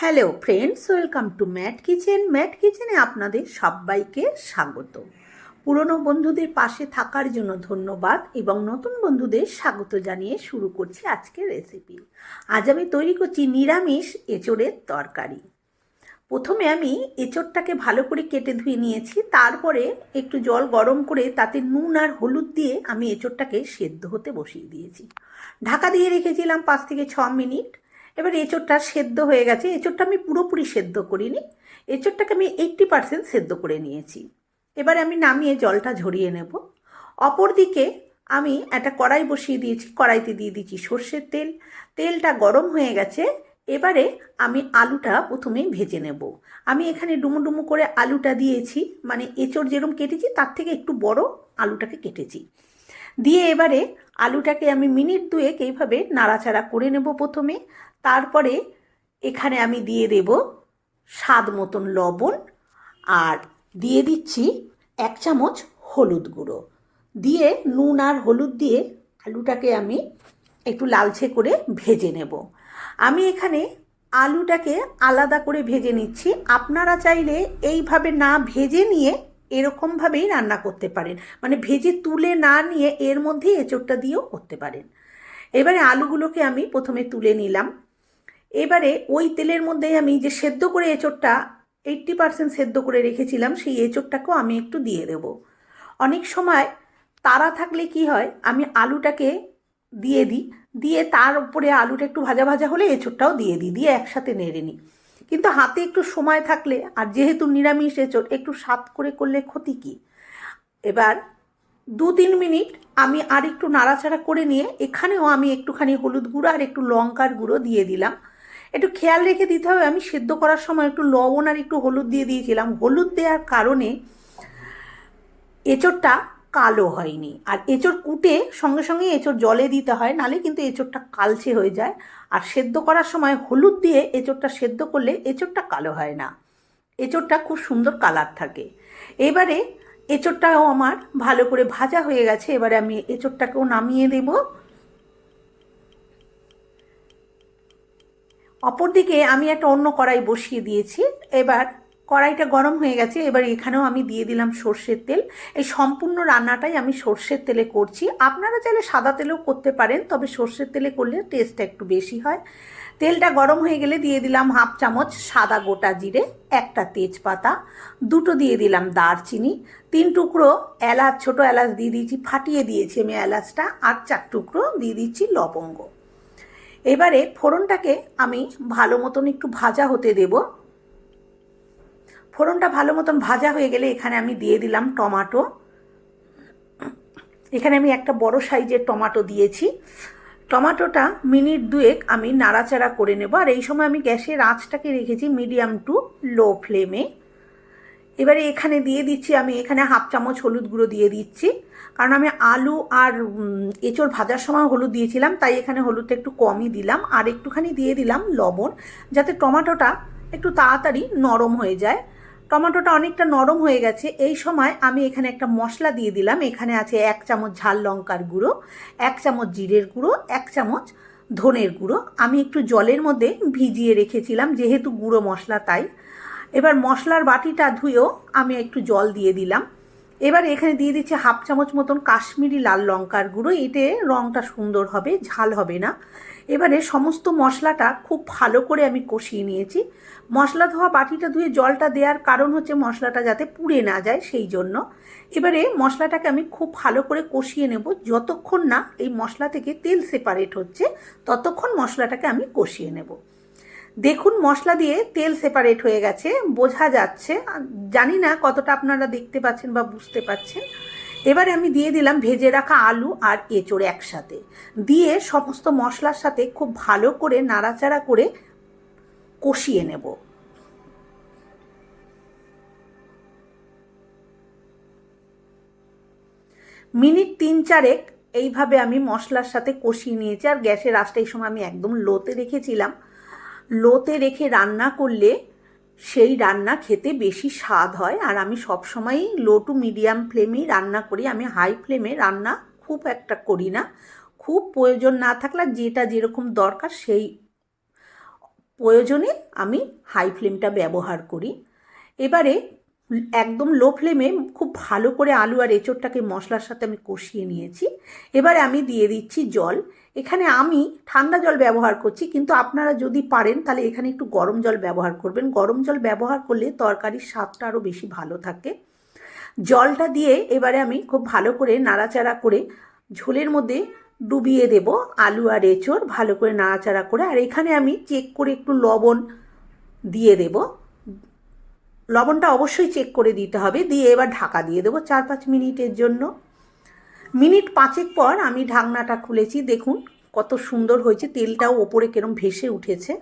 Hello friends welcome to mat kitchen mat কিচেনে আপনাদের সবাইকে স্বাগত। পুরনো বন্ধুদের পাশে থাকার জন্য ধন্যবাদ এবং নতুন বন্ধুদের স্বাগত জানিয়ে শুরু করছি আজকের রেসিপি আজ আমি তৈরি করছি নিরামিষ এঁচড়ের তরকারি। প্রথমে আমি এঁচড়টাকে ভালো করে কেটে ধুয়ে নিয়েছি, তারপরে একটু জল গরম করে তাতে নুন আর হলুদ দিয়ে আমি এঁচড়টাকে সেদ্ধ হতে বসিয়ে দিয়েছি। ঢাকা দিয়ে রেখেছিলাম পাঁচ থেকে ছ মিনিট। এবার এঁচড়টা সেদ্ধ হয়ে গেছে। এঁচড়টা আমি পুরোপুরি সেদ্ধ করিনি। এঁচড়টাকে আমি এইট্টি পার্সেন্ট সেদ্ধ করে নিয়েছি। এবারে আমি নামিয়ে জলটা ঝরিয়ে নেব। অপরদিকে আমি একটা কড়াই বসিয়ে দিয়েছি। কড়াইতে দিয়ে দিয়েছি সর্ষের তেল। তেলটা গরম হয়ে গেছে। এবারে আমি আলুটা প্রথমেই ভেজে নেব। আমি এখানে ডুমো ডুমো করে আলুটা দিয়েছি। মানে এঁচড় যেরকম কেটেছি, তার থেকে একটু বড় আলুটাকে কেটেছি। দিয়ে এবারে আলুটাকে আমি মিনিট দুয়েক এইভাবে নাড়াচাড়া করে নেব প্রথমে। তারপরে এখানে আমি দিয়ে দেব স্বাদ মতন লবণ আর দিয়ে দিচ্ছি এক চামচ হলুদ গুঁড়ো। দিয়ে নুন আর হলুদ দিয়ে আলুটাকে আমি একটু লালচে করে ভেজে নেব। আমি এখানে আলুটাকে আলাদা করে ভেজে নিচ্ছি। আপনারা চাইলে এইভাবে না ভেজে নিয়ে এরকমভাবেই রান্না করতে পারেন। মানে ভেজে তুলে না নিয়ে এর মধ্যেই এঁচোড়টা দিয়েও করতে পারেন। এবারে আলুগুলোকে আমি প্রথমে তুলে নিলাম। এবারে ওই তেলের মধ্যেই আমি যে সেদ্ধ করে এঁচোড়টা এইট্টি পারসেন্ট সেদ্ধ করে রেখেছিলাম, সেই এঁচোড়টাকেও আমি একটু দিয়ে দেব। অনেক সময় তারা থাকলে কি হয়, আমি আলুটাকে দিয়ে দিই। দিয়ে তার উপরে আলুটা একটু ভাজা ভাজা হলে এঁচোড়টাও দিয়ে দিই, দিয়ে একসাথে নেড়ে নিই। কিন্তু হাতে একটু সময় থাকলে আর যেহেতু নিরামিষ এঁচোড়, একটু স্বাদ করে করলে ক্ষতি কী? এবার দু তিন মিনিট আমি আর একটু নাড়াচাড়া করে নিয়ে এখানেও আমি একটুখানি হলুদ গুঁড়ো আর একটু লঙ্কার গুঁড়ো দিয়ে দিলাম। একটু খেয়াল রেখে দিতে হবে, আমি সেদ্ধ করার সময় একটু লবণ আর একটু হলুদ দিয়ে দিয়েছিলাম। হলুদ দেওয়ার কারণে এঁচোড়টা কালো হয়নি। আর এঁচোড় কুটে সঙ্গে সঙ্গে এঁচোড় জলে দিতে হয়, নালে কিন্তু এঁচোড়টা কালচে হয়ে যায়। আর সেদ্ধ করার সময় হলুদ দিয়ে এঁচোড়টা সেদ্ধ করলে এঁচোড়টা কালো হয় না। এঁচোড়টা খুব সুন্দর কালার থাকে। এবারে এঁচোড়টাও আমার ভালো করে ভাজা হয়ে গেছে, এবারে আমি এঁচোড়টাকেও নামিয়ে দেব। অপরদিকে আমি একটা অন্য কড়াই বসিয়ে দিয়েছি। এবার কড়াইটা গরম হয়ে গেছে, এবার এখানেও আমি দিয়ে দিলাম সর্ষের তেল। এই সম্পূর্ণ রান্নাটাই আমি সর্ষের তেলে করছি। আপনারা চাইলে সাদা তেলেও করতে পারেন, তবে সর্ষের তেলে করলে টেস্টটা একটু বেশি হয়। তেলটা গরম হয়ে গেলে দিয়ে দিলাম হাফ চামচ সাদা গোটা জিরে, একটা তেজপাতা, দুটো দিয়ে দিলাম দারচিনি, তিন টুকরো এলাচ, ছোটো এলাচ দিয়ে দিয়েছি, ফাটিয়ে দিয়েছি আমি এলাচটা, আর চার টুকরো দিয়ে দিচ্ছি লবঙ্গ। এবারে ফোড়নটাকে আমি ভালো মতন একটু ভাজা হতে দেব। ফোড়নটা ভালো মতন ভাজা হয়ে গেলে এখানে আমি দিয়ে দিলাম টমাটো। এখানে আমি একটা বড় সাইজের টমাটো দিয়েছি। টমাটোটা মিনিট দুয়েক আমি নাড়াচাড়া করে নেব। আর এই সময় আমি গ্যাসের আঁচটাকে রেখেছি মিডিয়াম টু লো ফ্লেমে। এবারে এখানে দিয়ে দিচ্ছি আমি এখানে হাফ চামচ হলুদ গুঁড়ো দিয়ে দিচ্ছি। কারণ আমি আলু আর এঁচড় ভাজার সময় হলুদ দিয়েছিলাম, তাই এখানে হলুদটা একটু কমই দিলাম। আর একটুখানি দিয়ে দিলাম লবণ, যাতে টমাটোটা একটু তাড়াতাড়ি নরম হয়ে যায়। টমেটোটা অনেকটা নরম হয়ে গেছে। এই সময় আমি এখানে একটা মশলা দিয়ে দিলাম। এখানে আছে এক চামচ ঝাল লঙ্কার গুঁড়ো, এক চামচ জিরের গুঁড়ো, এক চামচ ধনের গুঁড়ো। আমি একটু জলের মধ্যে ভিজিয়ে রেখেছিলাম, যেহেতু গুঁড়ো মশলা তাই। এবার মশলার বাটিটা ধুয়েও আমি একটু জল দিয়ে দিলাম। এবার এখানে দিয়ে দিচ্ছি হাফ চামচ মতন কাশ্মীরি লাল লঙ্কার গুঁড়ো, এতে রঙটা সুন্দর হবে, ঝাল হবে না। এবারে সমস্ত মশলাটা খুব ভালো করে আমি কষিয়ে নিয়েছি। মশলা ধোয়া বাটিটা ধুয়ে জলটা দেওয়ার কারণ হচ্ছে মশলাটা যাতে পুড়ে না যায়, সেই জন্য। এবারে মশলাটাকে আমি খুব ভালো করে কষিয়ে নেব। যতক্ষণ না এই মশলা থেকে তেল সেপারেট হচ্ছে, ততক্ষণ মশলাটাকে আমি কষিয়ে নেব। দেখুন, মশলা দিয়ে তেল সেপারেট হয়ে গেছে, বোঝা যাচ্ছে। জানি না কতটা আপনারা দেখতে পাচ্ছেন বা বুঝতে পাচ্ছেন। এবারে আমি দিয়ে দিলাম ভেজে রাখা আলু আর এঁচড় একসাথে। দিয়ে সমস্ত মশলার সাথে খুব ভালো করে নাড়াচাড়া করে কষিয়ে নেব। মিনিট তিন চারেক এইভাবে আমি মশলার সাথে কষিয়ে নিয়েছি। আর গ্যাসের আঁচটা এই সময় আমি একদম লোতে রেখেছিলাম। লোতে রেখে রান্না করলে সেই রান্না খেতে বেশি স্বাদ হয়। আর আমি সবসময়ই লো টু মিডিয়াম ফ্লেমেই রান্না করি। আমি হাই ফ্লেমে রান্না খুব একটা করি না। খুব প্রয়োজন না থাকলে যেটা যেরকম দরকার সেই প্রয়োজনে আমি হাই ফ্লেমটা ব্যবহার করি। এবারে একদম লো ফ্লেমে খুব ভালো করে আলু আর এঁচোড়টাকে মশলার সাথে আমি কষিয়ে নিয়েছি। এবারে আমি দিয়ে দিচ্ছি জল। এখানে আমি ঠান্ডা জল ব্যবহার করছি, কিন্তু আপনারা যদি পারেন তাহলে এখানে একটু গরম জল ব্যবহার করবেন। গরম জল ব্যবহার করলে তরকারির স্বাদটা আরও বেশি ভালো থাকে। জলটা দিয়ে এবারে আমি খুব ভালো করে নাড়াচাড়া করে ঝোলের মধ্যে ডুবিয়ে দেব আলু আর এঁচোড়, ভালো করে নাড়াচাড়া করে। আর এখানে আমি চেক করে একটু লবণ দিয়ে দেব। লবণটা অবশ্যই চেক করে দিতে হবে। দিয়ে এবার ঢাকা দিয়ে দেবো চার পাঁচ মিনিটের জন্য। মিনিট পাঁচেক পর আমি ঢাকনাটা খুলেছি। দেখুন কত সুন্দর হয়েছে, তেলটাও ওপরে কেরম ভেসে উঠেছে।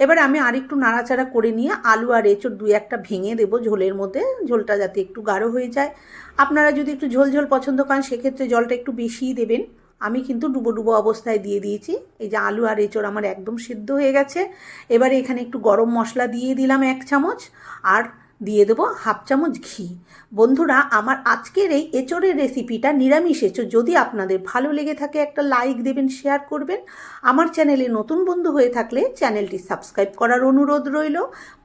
এবার আমি আরেকটু নাড়াচাড়া করে নিয়ে আলু আর এঁচড় দুই একটা ভেঙে দেবো ঝোলের মধ্যে। ঝোলটা যাতে একটু গাঢ় হয়ে যায়। আপনারা যদি একটু ঝোল ঝোল পছন্দ করেন, সেক্ষেত্রে জলটা একটু বেশিই দেবেন। আমি কিন্তু ডুবো ডুবো অবস্থায় দিয়ে দিয়েছি। এই যে আলু আর এঁচড় আমার একদম সিদ্ধ হয়ে গেছে। এবারে এখানে একটু গরম মশলা দিয়ে দিলাম এক চামচ। আর দিয়ে দেবো হাফ চামচ ঘি। বন্ধুরা, আমার আজকের এই এঁচড়ের রেসিপিটা নিরামিষ এঁচড় যদি আপনাদের ভালো লেগে থাকে একটা লাইক দেবেন, শেয়ার করবেন। আমার চ্যানেলে নতুন বন্ধু হয়ে থাকলে চ্যানেলটি সাবস্ক্রাইব করার অনুরোধ রইল।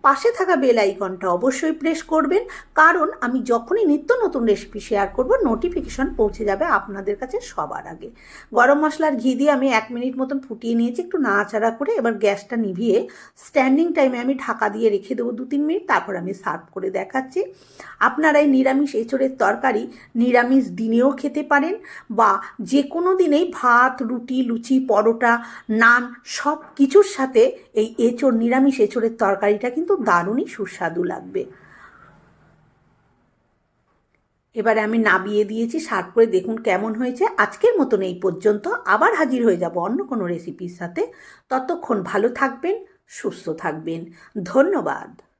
পাশে থাকা বেল আইকনটা অবশ্যই প্রেস করবেন, কারণ আমি যখনই নিত্য নতুন রেসিপি শেয়ার করব, নোটিফিকেশন পৌঁছে যাবে আপনাদের কাছে সবার আগে। গরম মশলার ঘি দিয়ে আমি এক মিনিট মতন ফুটিয়ে নিয়েছি, একটু নাড়াচাড়া করে এবার গ্যাসটা নিভিয়ে স্ট্যান্ডিং টাইমে আমি ঢাকা দিয়ে রেখে দেবো দু তিন মিনিট, তারপর আমি সার্ভ করে দেখাচ্ছি। আপনারা এই নিরামিষ এঁচড়ের তরকারি নিরামিষ দিনেও খেতে পারেন বা যে কোনো দিনেই ভাত, রুটি, লুচি, পরোটা, নান সব কিছুর সাথে এই এঁচড়, নিরামিষ এঁচড়ের তরকারিটা কিন্তু দারুণই সুস্বাদু লাগবে। এবারে আমি নাবিয়ে দিয়েছি, সার্ভ করে দেখুন কেমন হয়েছে। আজকের মতন এই পর্যন্ত আবার হাজির হয়ে যাব অন্য কোনো রেসিপির সাথে। ততক্ষণ ভালো থাকবেন, সুস্থ থাকবেন। ধন্যবাদ।